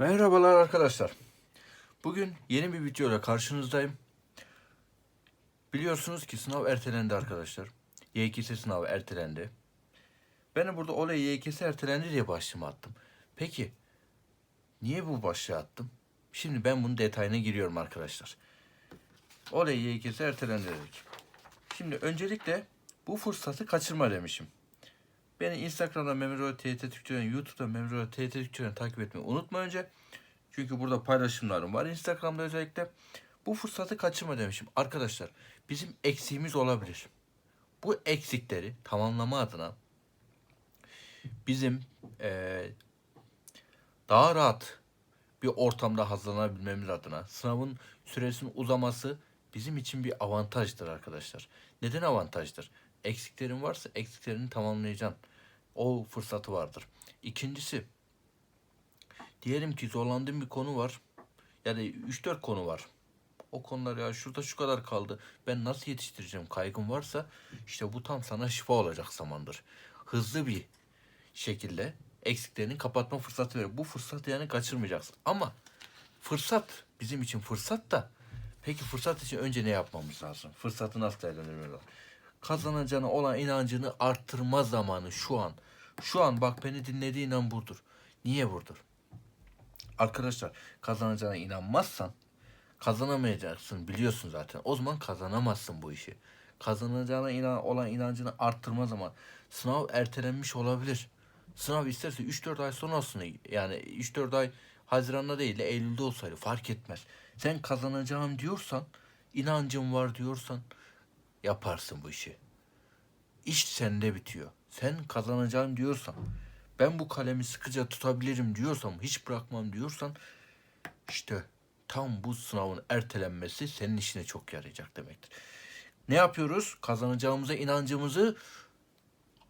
Merhabalar arkadaşlar. Bugün yeni bir videoyla karşınızdayım. Biliyorsunuz ki sınav ertelendi arkadaşlar. YKS sınavı ertelendi. Ben burada olay YKS ertelendi diye başlığımı attım. Peki niye bu başlığı attım? Şimdi ben bunun detayına giriyorum arkadaşlar. Olay YKS ertelendi dedik. Şimdi öncelikle bu fırsatı kaçırma demişim. Beni Instagram'da Memrol TYT Türkçe'den, YouTube'da Memrol TYT Türkçe'den takip etmeyi unutma önce. Çünkü burada paylaşımlarım var Instagram'da özellikle. Bu fırsatı kaçırma demişim. Arkadaşlar bizim eksiğimiz olabilir. Bu eksikleri tamamlama adına bizim eee, daha rahat bir ortamda hazırlanabilmemiz adına sınavın süresinin uzaması bizim için bir avantajdır arkadaşlar. Neden avantajdır? Eksiklerin varsa eksiklerini tamamlayacaksın. O fırsatı vardır. İkincisi diyelim ki zorlandığın bir konu var. Yani 3-4 konu var. O konular ya şurada şu kadar kaldı. Ben nasıl yetiştireceğim kaygım varsa işte bu tam sana şifa olacak zamandır. Hızlı bir şekilde eksiklerini kapatma fırsatı verir. Bu fırsatı yani kaçırmayacaksın. Ama fırsat bizim için fırsat da peki fırsat için önce ne yapmamız lazım? Fırsatı nasıl değerlendirmemiz lazım? Kazanacağına olan inancını arttırma zamanı şu an. Şu an bak beni dinlediğin an budur. Niye budur? Arkadaşlar kazanacağına inanmazsan kazanamayacaksın biliyorsun zaten. O zaman kazanamazsın bu işi. Kazanacağına inan, olan inancını arttırma zaman sınav ertelenmiş olabilir. Sınav isterse 3-4 ay sonra olsun. Yani 3-4 ay Haziran'da değil de Eylül'de olsaydı fark etmez. Sen kazanacağım diyorsan, inancın var diyorsan yaparsın bu işi. İş sende bitiyor. Sen kazanacağım diyorsan, ben bu kalemi sıkıca tutabilirim diyorsam, hiç bırakmam diyorsan işte tam bu sınavın ertelenmesi senin işine çok yarayacak demektir. Ne yapıyoruz? Kazanacağımıza inancımızı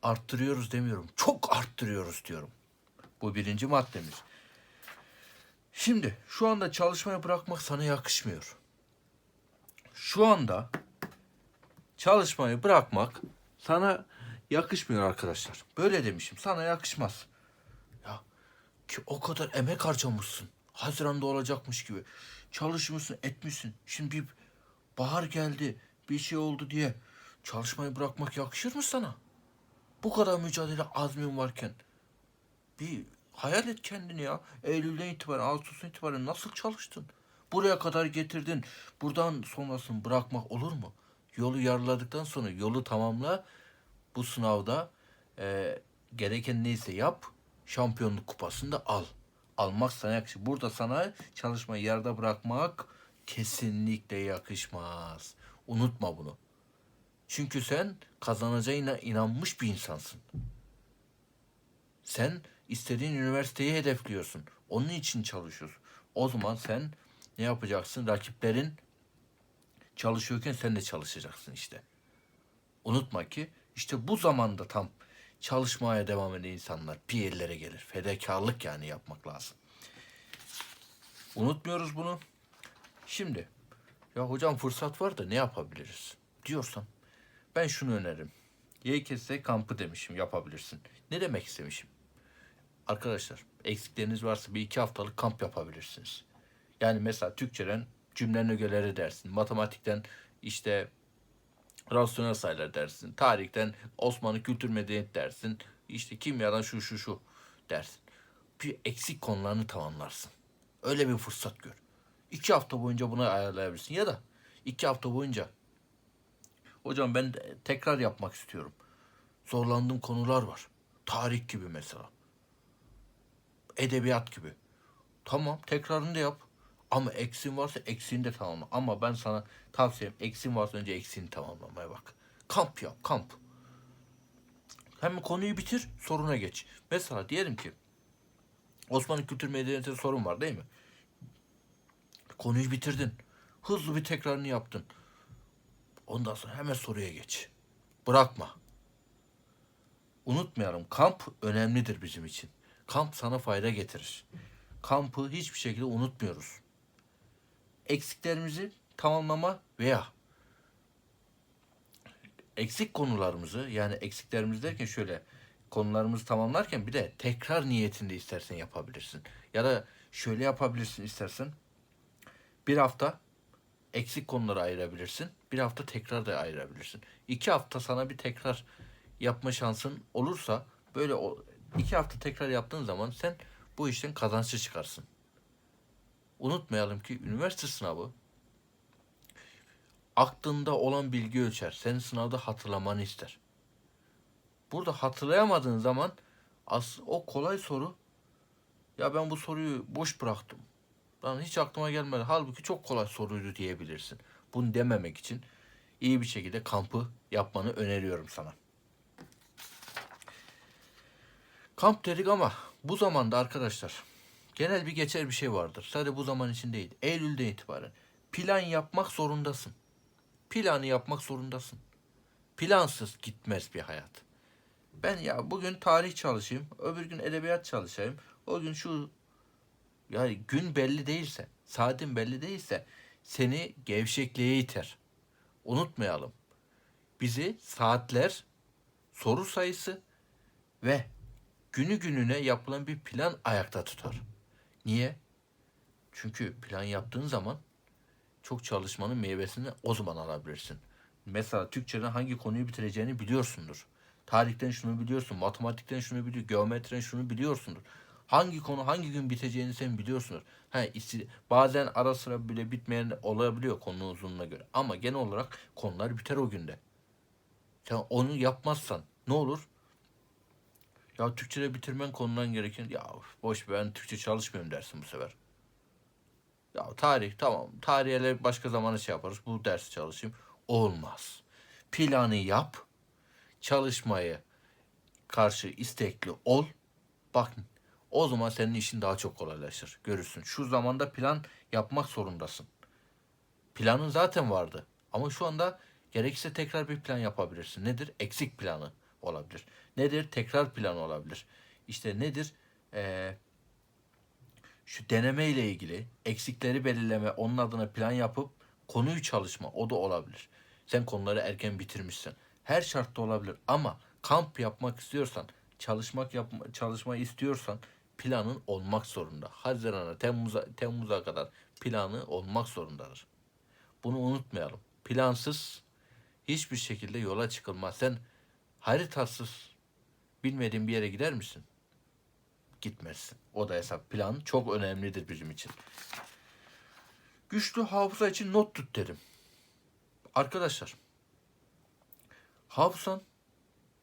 arttırıyoruz demiyorum. Çok arttırıyoruz diyorum. Bu birinci maddemiz. Şimdi şu anda çalışmayı bırakmak sana yakışmıyor. Şu anda çalışmayı bırakmak sana yakışmıyor arkadaşlar. Böyle demişim. Sana yakışmaz. Ya ki o kadar emek harcamışsın. Haziranda olacakmış gibi. Çalışmışsın, etmişsin. Şimdi bir bahar geldi, bir şey oldu diye çalışmayı bırakmak yakışır mı sana? Bu kadar mücadele azmin varken bir hayal et kendini ya. Eylül'den itibaren, Ağustos'tan itibaren nasıl çalıştın? Buraya kadar getirdin. Buradan sonrasını bırakmak olur mu? Yolu yarıladıktan sonra yolu tamamla. Bu sınavda e, gereken neyse yap. Şampiyonluk kupasını da al. Almak sana yakışır. Burada sana çalışmayı yarıda bırakmak kesinlikle yakışmaz. Unutma bunu. Çünkü sen kazanacağına inanmış bir insansın. Sen istediğin üniversiteyi hedefliyorsun. Onun için çalışıyorsun. O zaman sen ne yapacaksın? Rakiplerin çalışıyorken sen de çalışacaksın işte. Unutma ki işte bu zamanda tam çalışmaya devam eden insanlar bir yerlere gelir. Fedakarlık yani yapmak lazım. Unutmuyoruz bunu. Şimdi ya hocam fırsat var da ne yapabiliriz diyorsan ben şunu öneririm. YKS kampı demişim yapabilirsin. Ne demek istemişim? Arkadaşlar eksikleriniz varsa bir iki haftalık kamp yapabilirsiniz. Yani mesela Türkçeden cümlenin ögeleri dersin. Matematikten işte rasyonel sayılar dersin. Tarihten Osmanlı kültür medeniyet dersin. İşte kimyadan şu şu şu dersin. Bir eksik konularını tamamlarsın. Öyle bir fırsat gör. İki hafta boyunca bunu ayarlayabilirsin. Ya da iki hafta boyunca hocam ben tekrar yapmak istiyorum. Zorlandığım konular var. Tarih gibi mesela. Edebiyat gibi. Tamam tekrarını da yap. Ama eksin varsa eksiğini de tamamla. Ama ben sana tavsiyem eksin varsa önce eksiğini tamamlamaya bak. Kamp yap kamp. Hem konuyu bitir soruna geç. Mesela diyelim ki Osmanlı kültür medeniyeti sorun var değil mi? Konuyu bitirdin. Hızlı bir tekrarını yaptın. Ondan sonra hemen soruya geç. Bırakma. Unutmayalım kamp önemlidir bizim için. Kamp sana fayda getirir. Kampı hiçbir şekilde unutmuyoruz. Eksiklerimizi tamamlama veya eksik konularımızı yani eksiklerimiz derken şöyle konularımızı tamamlarken bir de tekrar niyetinde istersen yapabilirsin. Ya da şöyle yapabilirsin istersen. Bir hafta eksik konuları ayırabilirsin. Bir hafta tekrar da ayırabilirsin. İki hafta sana bir tekrar yapma şansın olursa böyle iki hafta tekrar yaptığın zaman sen bu işten kazançlı çıkarsın. Unutmayalım ki üniversite sınavı aklında olan bilgi ölçer. Senin sınavda hatırlamanı ister. Burada hatırlayamadığın zaman as o kolay soru ya ben bu soruyu boş bıraktım. Lan hiç aklıma gelmedi. Halbuki çok kolay soruydu diyebilirsin. Bunu dememek için iyi bir şekilde kampı yapmanı öneriyorum sana. Kamp dedik ama bu zamanda arkadaşlar genel bir geçer bir şey vardır. Sadece bu zaman için değil. Eylül'den itibaren plan yapmak zorundasın. Planı yapmak zorundasın. Plansız gitmez bir hayat. Ben ya bugün tarih çalışayım, öbür gün edebiyat çalışayım. O gün şu yani gün belli değilse, saatin belli değilse seni gevşekliğe iter. Unutmayalım. Bizi saatler, soru sayısı ve günü gününe yapılan bir plan ayakta tutar. Niye? Çünkü plan yaptığın zaman çok çalışmanın meyvesini o zaman alabilirsin. Mesela Türkçeden hangi konuyu bitireceğini biliyorsundur. Tarihten şunu biliyorsun, matematikten şunu biliyorsun, geometriden şunu biliyorsundur. Hangi konu hangi gün biteceğini sen biliyorsundur. Ha, bazen ara sıra bile bitmeyen olabiliyor konu uzunluğuna göre. Ama genel olarak konular biter o günde. Sen onu yapmazsan ne olur? Ya Türkçe'de bitirmen konudan gereken ya boş ben Türkçe çalışmıyorum dersin bu sefer. Ya tarih tamam. Tariheler başka zamana şey yaparız. Bu dersi çalışayım. Olmaz. Planı yap. Çalışmaya karşı istekli ol. Bak o zaman senin işin daha çok kolaylaşır. Görürsün. Şu zamanda plan yapmak zorundasın. Planın zaten vardı. Ama şu anda gerekirse tekrar bir plan yapabilirsin. Nedir? Eksik planı olabilir. Nedir? Tekrar planı olabilir. İşte nedir? Eee şu deneme ile ilgili eksikleri belirleme, onun adına plan yapıp konuyu çalışma o da olabilir. Sen konuları erken bitirmişsin. Her şartta olabilir ama kamp yapmak istiyorsan, çalışmak yapma, çalışma istiyorsan planın olmak zorunda. Haziran'a, Temmuz'a, Temmuz'a kadar planı olmak zorundadır. Bunu unutmayalım. Plansız hiçbir şekilde yola çıkılmaz. Sen haritasız bilmediğin bir yere gider misin? gitmezsin. O da hesap plan çok önemlidir bizim için. Güçlü hafıza için not tut derim. Arkadaşlar hafızan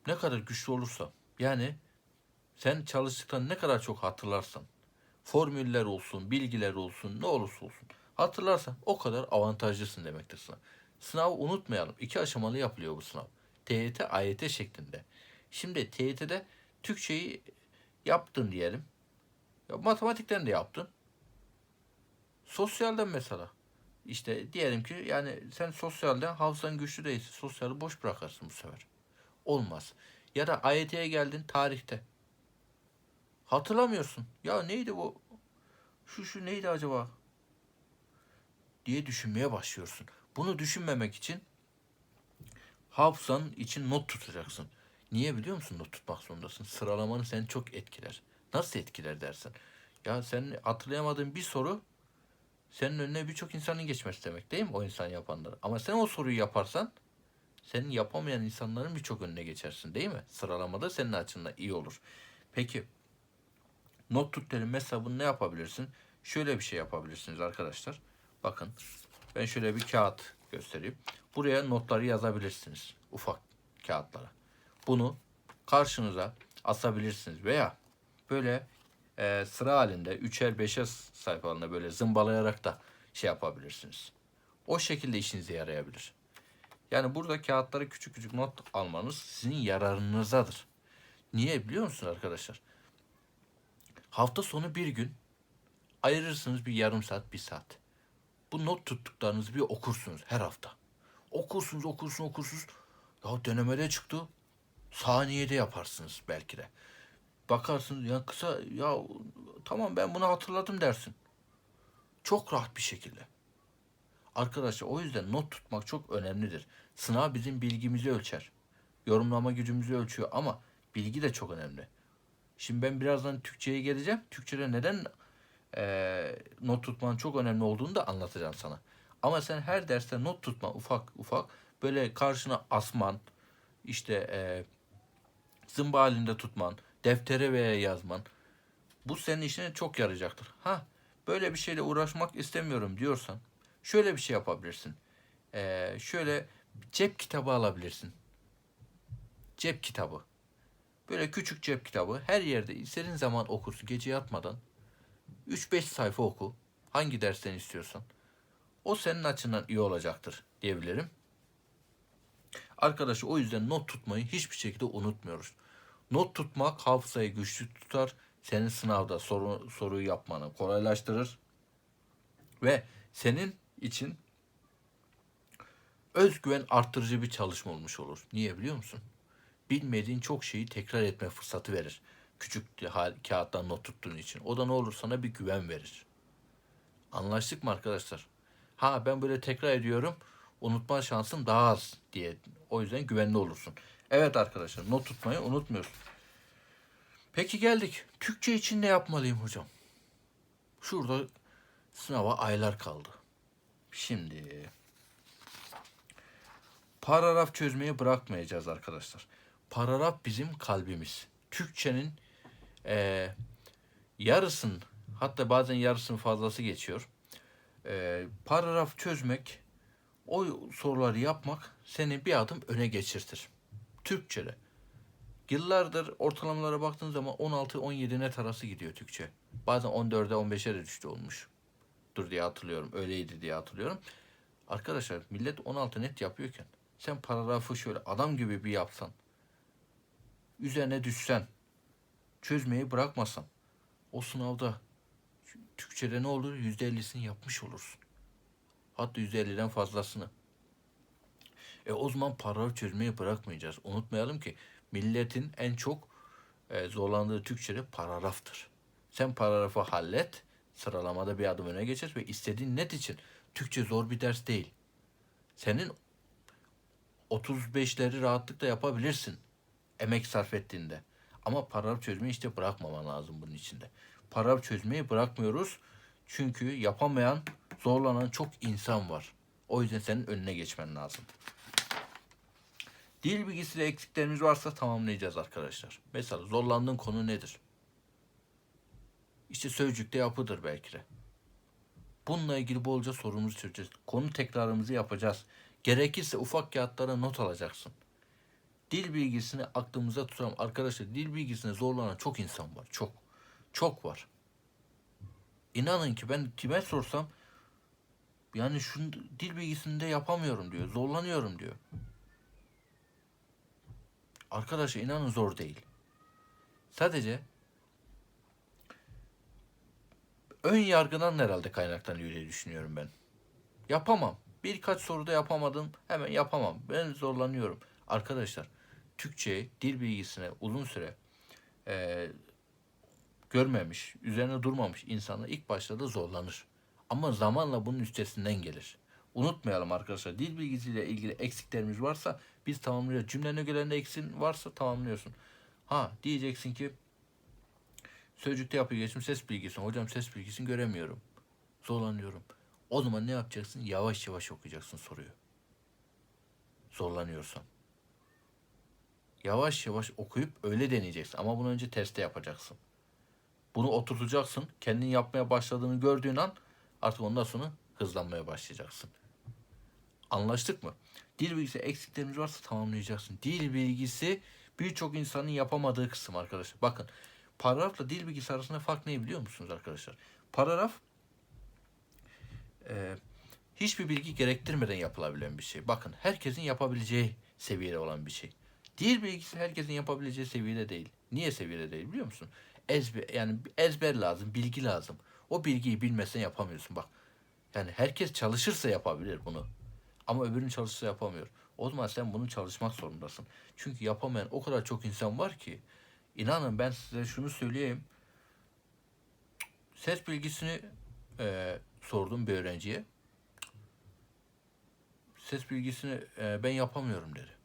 ne kadar güçlü olursa yani sen çalıştıktan ne kadar çok hatırlarsan formüller olsun, bilgiler olsun, ne olursa olsun hatırlarsan o kadar avantajlısın demektir sınav. Sınavı unutmayalım. İki aşamalı yapılıyor bu sınav. TYT, AYT şeklinde. Şimdi TYT'de Türkçeyi yaptın diyelim. Ya matematikten de yaptın. Sosyalden mesela. İşte diyelim ki yani sen sosyalden hafızan güçlü değilse sosyali boş bırakırsın bu sefer. Olmaz. Ya da AYT'ye geldin tarihte. Hatırlamıyorsun. Ya neydi bu? Şu şu neydi acaba? diye düşünmeye başlıyorsun. Bunu düşünmemek için hafızan için not tutacaksın. Niye biliyor musun not tutmak zorundasın? Sıralamanı seni çok etkiler. Nasıl etkiler dersin? Ya sen hatırlayamadığın bir soru senin önüne birçok insanın geçmesi demek değil mi? O insan yapanlar. Ama sen o soruyu yaparsan senin yapamayan insanların birçok önüne geçersin değil mi? Sıralamada senin açından iyi olur. Peki not tut derim mesela bunu ne yapabilirsin? Şöyle bir şey yapabilirsiniz arkadaşlar. Bakın ben şöyle bir kağıt göstereyim. Buraya notları yazabilirsiniz. Ufak kağıtlara. Bunu karşınıza asabilirsiniz veya böyle e, sıra halinde üçer beşer sayfalarında böyle zımbalayarak da şey yapabilirsiniz. O şekilde işinize yarayabilir. Yani burada kağıtlara küçük küçük not almanız sizin yararınızadır. Niye biliyor musunuz arkadaşlar? Hafta sonu bir gün ayırırsınız bir yarım saat, bir saat. Bu not tuttuklarınızı bir okursunuz her hafta. Okursunuz, okursunuz, okursunuz. Ya denemede çıktı. Saniyede yaparsınız belki de. Bakarsınız ya kısa ya tamam ben bunu hatırladım dersin. Çok rahat bir şekilde. Arkadaşlar o yüzden not tutmak çok önemlidir. Sınav bizim bilgimizi ölçer. Yorumlama gücümüzü ölçüyor ama bilgi de çok önemli. Şimdi ben birazdan Türkçe'ye geleceğim. Türkçe'de neden e, not tutmanın çok önemli olduğunu da anlatacağım sana. Ama sen her derste not tutma ufak ufak böyle karşına asman, işte e, zımba halinde tutman, deftere veya yazman bu senin işine çok yarayacaktır. Ha böyle bir şeyle uğraşmak istemiyorum diyorsan şöyle bir şey yapabilirsin. E, şöyle cep kitabı alabilirsin. Cep kitabı. Böyle küçük cep kitabı her yerde istediğin zaman okursun gece yatmadan. 3-5 sayfa oku. Hangi dersten istiyorsan. O senin açından iyi olacaktır diyebilirim. Arkadaşı o yüzden not tutmayı hiçbir şekilde unutmuyoruz. Not tutmak hafızayı güçlü tutar. Senin sınavda soru, soruyu yapmanı kolaylaştırır. Ve senin için özgüven arttırıcı bir çalışma olmuş olur. Niye biliyor musun? Bilmediğin çok şeyi tekrar etme fırsatı verir. Küçük kağıttan not tuttuğun için. O da ne olur sana bir güven verir. Anlaştık mı arkadaşlar? Ha ben böyle tekrar ediyorum. Unutma şansın daha az diye. O yüzden güvenli olursun. Evet arkadaşlar not tutmayı unutmuyorsun. Peki geldik. Türkçe için ne yapmalıyım hocam? Şurada sınava aylar kaldı. Şimdi paragraf çözmeyi bırakmayacağız arkadaşlar. Paragraf bizim kalbimiz. Türkçenin eee yarısın hatta bazen yarısının fazlası geçiyor. Eee paragraf çözmek o soruları yapmak seni bir adım öne geçirtir. Türkçe'de. Yıllardır ortalamalara baktığın zaman 16-17 net arası gidiyor Türkçe. Bazen 14'e 15'e de düştü olmuş. Dur diye hatırlıyorum. Öyleydi diye hatırlıyorum. Arkadaşlar millet 16 net yapıyorken sen paragrafı şöyle adam gibi bir yapsan üzerine düşsen çözmeyi bırakmasan o sınavda Türkçe'de ne olur? %50'sini yapmış olursun. Hatta %50'den fazlasını. E o zaman paragraf çözmeyi bırakmayacağız. Unutmayalım ki milletin en çok e, zorlandığı Türkçe'de paragraftır. Sen paragrafı hallet, sıralamada bir adım öne geçer ve istediğin net için Türkçe zor bir ders değil. Senin 35'leri rahatlıkla yapabilirsin emek sarf ettiğinde. Ama paragraf çözmeyi işte bırakmaman lazım bunun içinde. Paragraf çözmeyi bırakmıyoruz. Çünkü yapamayan, zorlanan çok insan var. O yüzden senin önüne geçmen lazım. Dil bilgisiyle eksiklerimiz varsa tamamlayacağız arkadaşlar. Mesela zorlandığın konu nedir? İşte sözcükte yapıdır belki de. Bununla ilgili bolca sorumuzu çözeceğiz. Konu tekrarımızı yapacağız. Gerekirse ufak kağıtlara not alacaksın. Dil bilgisini aklımıza tutalım. Arkadaşlar dil bilgisine zorlanan çok insan var. Çok. Çok var. İnanın ki ben kime sorsam yani şu dil bilgisinde yapamıyorum diyor. Zorlanıyorum diyor. Arkadaşlar inanın zor değil. Sadece ön yargıdan herhalde kaynaklanıyor diye düşünüyorum ben. Yapamam. Birkaç soruda yapamadım. Hemen yapamam. Ben zorlanıyorum. Arkadaşlar Türkçe dil bilgisine uzun süre e, görmemiş, üzerine durmamış insanlar ilk başta da zorlanır. Ama zamanla bunun üstesinden gelir. Unutmayalım arkadaşlar. Dil bilgisiyle ilgili eksiklerimiz varsa biz tamamlıyoruz. Cümlenin ögelerinde eksin varsa tamamlıyorsun. Ha diyeceksin ki sözcükte yapı geçim ses bilgisi. Hocam ses bilgisini göremiyorum. Zorlanıyorum. O zaman ne yapacaksın? Yavaş yavaş okuyacaksın soruyu. Zorlanıyorsan. Yavaş yavaş okuyup öyle deneyeceksin. Ama bunu önce testte yapacaksın. Bunu oturtacaksın. Kendin yapmaya başladığını gördüğün an artık ondan sonra hızlanmaya başlayacaksın. Anlaştık mı? Dil bilgisi eksiklerimiz varsa tamamlayacaksın. Dil bilgisi birçok insanın yapamadığı kısım arkadaşlar. Bakın paragrafla dil bilgisi arasında fark ne biliyor musunuz arkadaşlar? Paragraf e, hiçbir bilgi gerektirmeden yapılabilen bir şey. Bakın herkesin yapabileceği seviyede olan bir şey. Dil bilgisi herkesin yapabileceği seviyede değil. Niye seviyede değil biliyor musun? Ezber yani ezber lazım, bilgi lazım. O bilgiyi bilmesen yapamıyorsun bak. Yani herkes çalışırsa yapabilir bunu. Ama öbürünün çalışırsa yapamıyor. O zaman sen bunu çalışmak zorundasın. Çünkü yapamayan o kadar çok insan var ki. İnanın ben size şunu söyleyeyim. Ses bilgisini e, sordum bir öğrenciye. Ses bilgisini e, ben yapamıyorum dedi.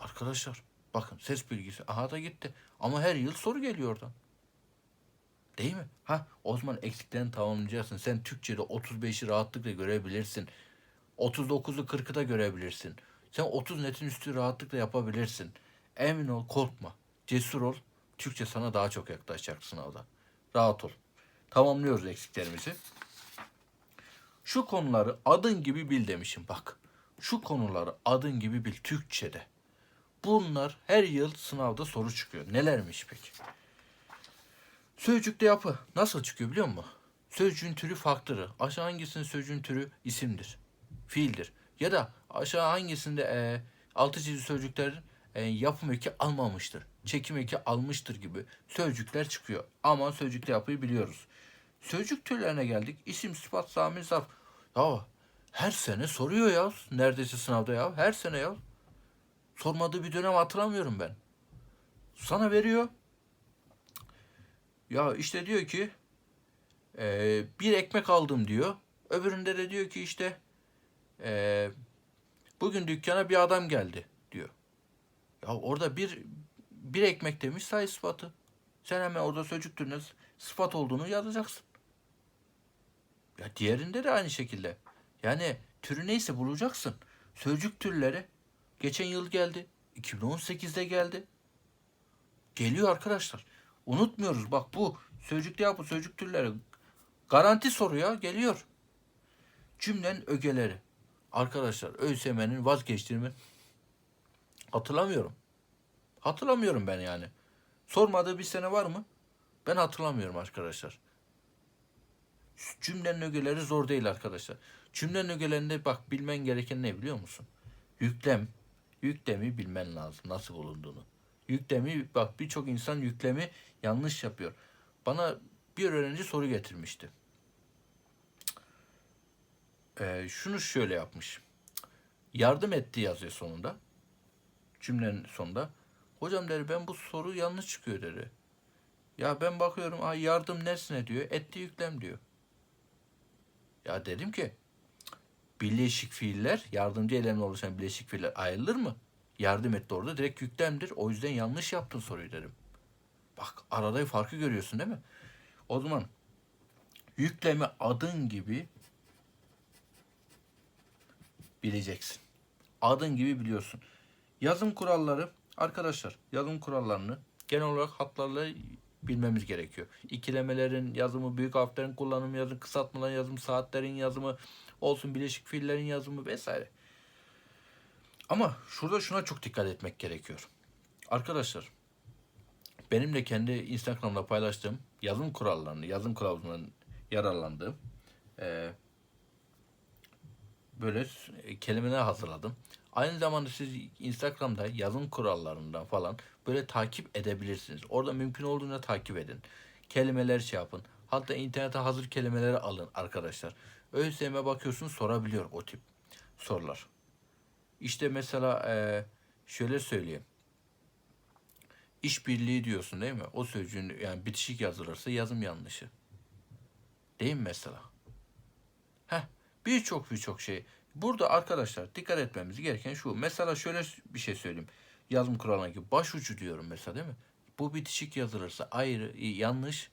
Arkadaşlar bakın ses bilgisi aha da gitti. Ama her yıl soru geliyor oradan. Değil mi? Ha o zaman eksiklerini tamamlayacaksın. Sen Türkçe'de 35'i rahatlıkla görebilirsin. 39'u 40'ı da görebilirsin. Sen 30 netin üstü rahatlıkla yapabilirsin. Emin ol, korkma. Cesur ol. Türkçe sana daha çok yaklaşacak sınavda. Rahat ol. Tamamlıyoruz eksiklerimizi. Şu konuları adın gibi bil demişim bak. Şu konuları adın gibi bil Türkçe'de. Bunlar her yıl sınavda soru çıkıyor. Nelermiş peki? Sözcükte yapı nasıl çıkıyor biliyor musun? Sözcüğün türü farklıdır. Aşağı hangisinin sözcüğün türü isimdir, fiildir. Ya da aşağı hangisinde e, altı çizili sözcüklerin e, yapım eki almamıştır, çekim eki almıştır gibi sözcükler çıkıyor. Ama sözcükte yapıyı biliyoruz. Sözcük türlerine geldik. İsim, sıfat, zamir, zarf. Ya her sene soruyor ya. Neredeyse sınavda ya. Her sene ya. Sormadığı bir dönem hatırlamıyorum ben. Sana veriyor. Ya işte diyor ki e, bir ekmek aldım diyor. Öbüründe de diyor ki işte e, bugün dükkana bir adam geldi diyor. Ya orada bir bir ekmek demiş say sıfatı. Sen hemen orada sözcük türüne sıfat olduğunu yazacaksın. Ya diğerinde de aynı şekilde. Yani türü neyse bulacaksın. Sözcük türleri geçen yıl geldi. 2018'de geldi. Geliyor arkadaşlar. Unutmuyoruz. Bak bu sözcükte yapı sözcük türleri garanti soru ya geliyor. Cümlenin ögeleri. Arkadaşlar ÖSYM'nin vazgeçtiğimi hatırlamıyorum. Hatırlamıyorum ben yani. Sormadığı bir sene var mı? Ben hatırlamıyorum arkadaşlar. Cümlenin ögeleri zor değil arkadaşlar. Cümlenin ögelerinde bak bilmen gereken ne biliyor musun? Yüklem. Yüklemi bilmen lazım nasıl bulunduğunu. Yüklemi bak birçok insan yüklemi yanlış yapıyor. Bana bir öğrenci soru getirmişti. Ee, şunu şöyle yapmış. Yardım etti yazıyor sonunda. Cümlenin sonunda. Hocam dedi ben bu soru yanlış çıkıyor dedi. Ya ben bakıyorum ay yardım nesne diyor. Etti yüklem diyor. Ya dedim ki birleşik fiiller yardımcı eylemle oluşan birleşik fiiller ayrılır mı? Yardım etti orada direkt yüklemdir. O yüzden yanlış yaptın soruyu dedim. Bak arada farkı görüyorsun değil mi? O zaman yüklemi adın gibi bileceksin. Adın gibi biliyorsun. Yazım kuralları arkadaşlar yazım kurallarını genel olarak hatlarla bilmemiz gerekiyor. İkilemelerin yazımı, büyük harflerin kullanımı yazımı, kısaltmaların yazımı, saatlerin yazımı, olsun bileşik fiillerin yazımı vesaire. Ama şurada şuna çok dikkat etmek gerekiyor. Arkadaşlar benim de kendi Instagram'da paylaştığım yazım kurallarını, yazım kılavuzundan yararlandığım e, böyle kelimeler hazırladım. Aynı zamanda siz Instagram'da yazım kurallarından falan böyle takip edebilirsiniz. Orada mümkün olduğunda takip edin. Kelimeler şey yapın. Hatta internete hazır kelimeleri alın arkadaşlar. ÖSYM bakıyorsun sorabiliyor o tip sorular. İşte mesela e, şöyle söyleyeyim. İşbirliği diyorsun değil mi? O sözcüğün yani bitişik yazılırsa yazım yanlışı. Değil mi mesela? Heh, birçok birçok şey. Burada arkadaşlar dikkat etmemiz gereken şu. Mesela şöyle bir şey söyleyeyim. Yazım kuralına gibi başucu diyorum mesela değil mi? Bu bitişik yazılırsa ayrı yanlış.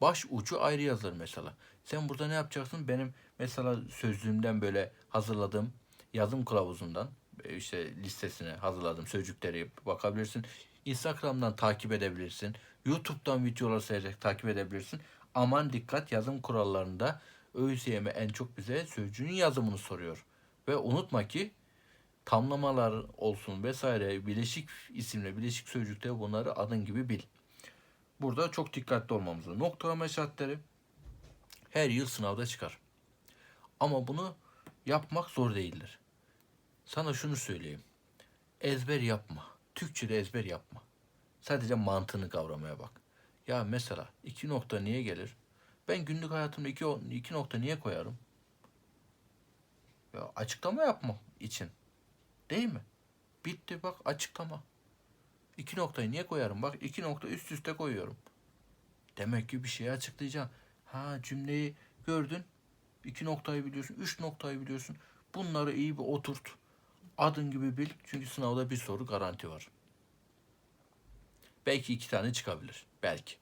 Baş ucu ayrı yazılır mesela. Sen burada ne yapacaksın? Benim mesela sözlüğümden böyle hazırladığım yazım kılavuzundan e, işte listesine hazırladım sözcükleri bakabilirsin. Instagram'dan takip edebilirsin. YouTube'dan videolar seyrederek takip edebilirsin. Aman dikkat yazım kurallarında ÖSYM en çok bize sözcüğün yazımını soruyor. Ve unutma ki tamlamalar olsun vesaire bileşik isimle bileşik sözcükte bunları adın gibi bil. Burada çok dikkatli olmamız lazım. Noktalama işaretleri her yıl sınavda çıkar. Ama bunu yapmak zor değildir. Sana şunu söyleyeyim. Ezber yapma. Türkçe'de ezber yapma. Sadece mantığını kavramaya bak. Ya mesela iki nokta niye gelir? Ben günlük hayatımda iki, iki nokta niye koyarım? Ya açıklama yapmak için. Değil mi? Bitti bak açıklama. İki noktayı niye koyarım? Bak iki nokta üst üste koyuyorum. Demek ki bir şeyi açıklayacağım. Ha cümleyi gördün. iki noktayı biliyorsun. Üç noktayı biliyorsun. Bunları iyi bir oturt. Adın gibi bil. Çünkü sınavda bir soru garanti var. Belki iki tane çıkabilir. Belki.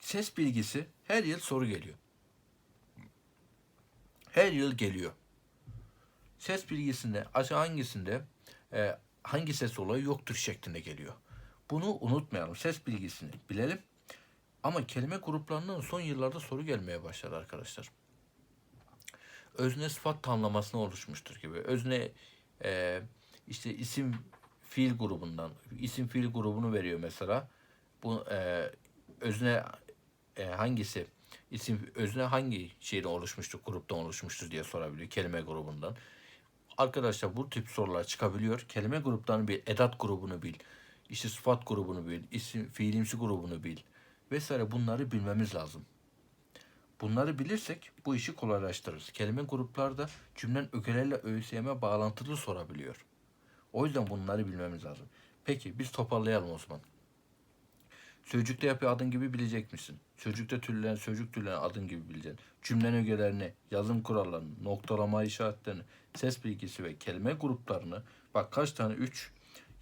Ses bilgisi her yıl soru geliyor. Her yıl geliyor. Ses bilgisinde aşağı hangisinde e, hangi ses olayı yoktur şeklinde geliyor. Bunu unutmayalım. Ses bilgisini bilelim. Ama kelime gruplarından son yıllarda soru gelmeye başladı arkadaşlar. Özne sıfat tamlamasına oluşmuştur gibi. Özne e, işte isim fiil grubundan isim fiil grubunu veriyor mesela. Bu e, özne e, hangisi isim özne hangi şeyden oluşmuştur, gruptan oluşmuştur diye sorabiliyor kelime grubundan. Arkadaşlar bu tip sorular çıkabiliyor. Kelime gruplarını bil, edat grubunu bil, işte sıfat grubunu bil, isim fiilimsi grubunu bil vesaire bunları bilmemiz lazım. Bunları bilirsek bu işi kolaylaştırırız. Kelime gruplarda cümlenin ögelerle ÖSYM bağlantılı sorabiliyor. O yüzden bunları bilmemiz lazım. Peki biz toparlayalım o zaman. Sözcükte yapı adın gibi bilecek misin? Sözcükte türleyen sözcük türleyen adın gibi bileceksin. Cümlenin ögelerini, yazım kurallarını, noktalama işaretlerini, ses bilgisi ve kelime gruplarını bak kaç tane? 3,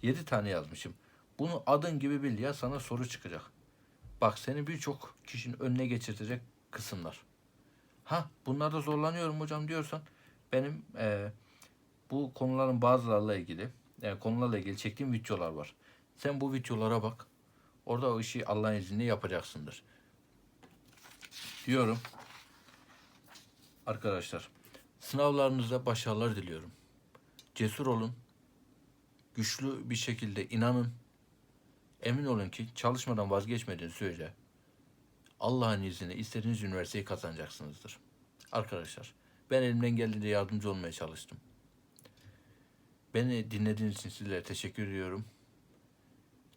7 tane yazmışım. Bunu adın gibi bil ya sana soru çıkacak. Bak seni birçok kişinin önüne geçirtecek kısımlar. Ha bunlarda zorlanıyorum hocam diyorsan benim eee, bu konuların bazılarıyla ilgili yani konularla ilgili çektiğim videolar var. Sen bu videolara bak. Orada o işi Allah'ın izniyle yapacaksındır. Diyorum. Arkadaşlar sınavlarınızda başarılar diliyorum. Cesur olun. Güçlü bir şekilde inanın. Emin olun ki çalışmadan vazgeçmediğiniz sürece Allah'ın izniyle istediğiniz üniversiteyi kazanacaksınızdır. Arkadaşlar ben elimden geldiğince yardımcı olmaya çalıştım. Beni dinlediğiniz için sizlere teşekkür ediyorum.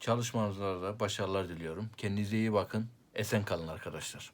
Çalışmanızda da başarılar diliyorum. Kendinize iyi bakın. Esen kalın arkadaşlar.